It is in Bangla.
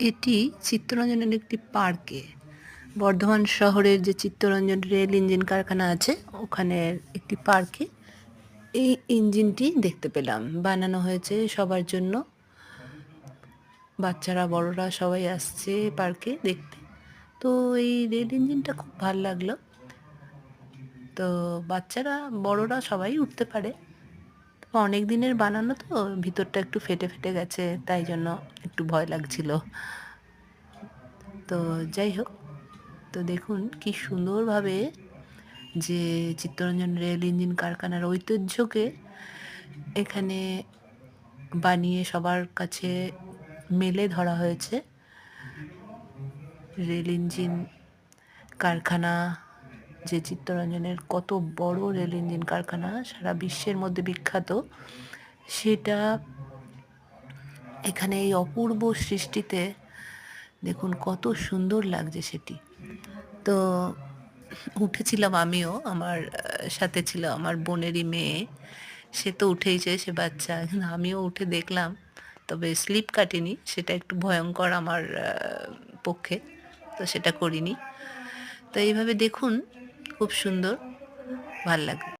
এটি চিত্তরঞ্জনের একটি পার্কে। বর্ধমান শহরের যে চিত্তরঞ্জন রেল ইঞ্জিন কারখানা আছে ওখানের একটি পার্কে এই ইঞ্জিনটি দেখতে পেলাম। বানানো হয়েছে সবার জন্য। বাচ্চারা, বড়রা সবাই আসছে পার্কে দেখতে। তো এই রেল ইঞ্জিনটা খুব ভালো লাগল। তো বাচ্চারা, বড়রা সবাই উঠতে পারে। অনেক দিনের বানানো তো, ভিতরটা একটু ফেটে ফেটে গেছে, তাই জন্য একটু ভয় লাগছিল। তো যাই হোক, তো দেখুন কি সুন্দরভাবে যে চিত্তরঞ্জন রেল ইঞ্জিন কারখানার ঐতিহ্যকে এখানে বানিয়ে সবার কাছে মেলে ধরা হয়েছে। রেল ইঞ্জিন কারখানা যে চিত্তরঞ্জনের কত বড় রেল ইঞ্জিন কারখানা সারা বিশ্বের মধ্যে বিখ্যাত, সেটা এখানে এই অপূর্ব সৃষ্টিতে দেখুন কত সুন্দর লাগছে সেটি। তো উঠেছিলাম আমিও, আমার সাথে ছিল আমার বোনেরই মেয়ে, সে তো উঠেইছে সে বাচ্চা। আমিও উঠে দেখলাম, তবে স্লিপ কাটিনি, সেটা একটু ভয়ঙ্কর আমার পক্ষে, তো সেটা করিনি। তো এইভাবে দেখুন খুব সুন্দর ভালো লাগবে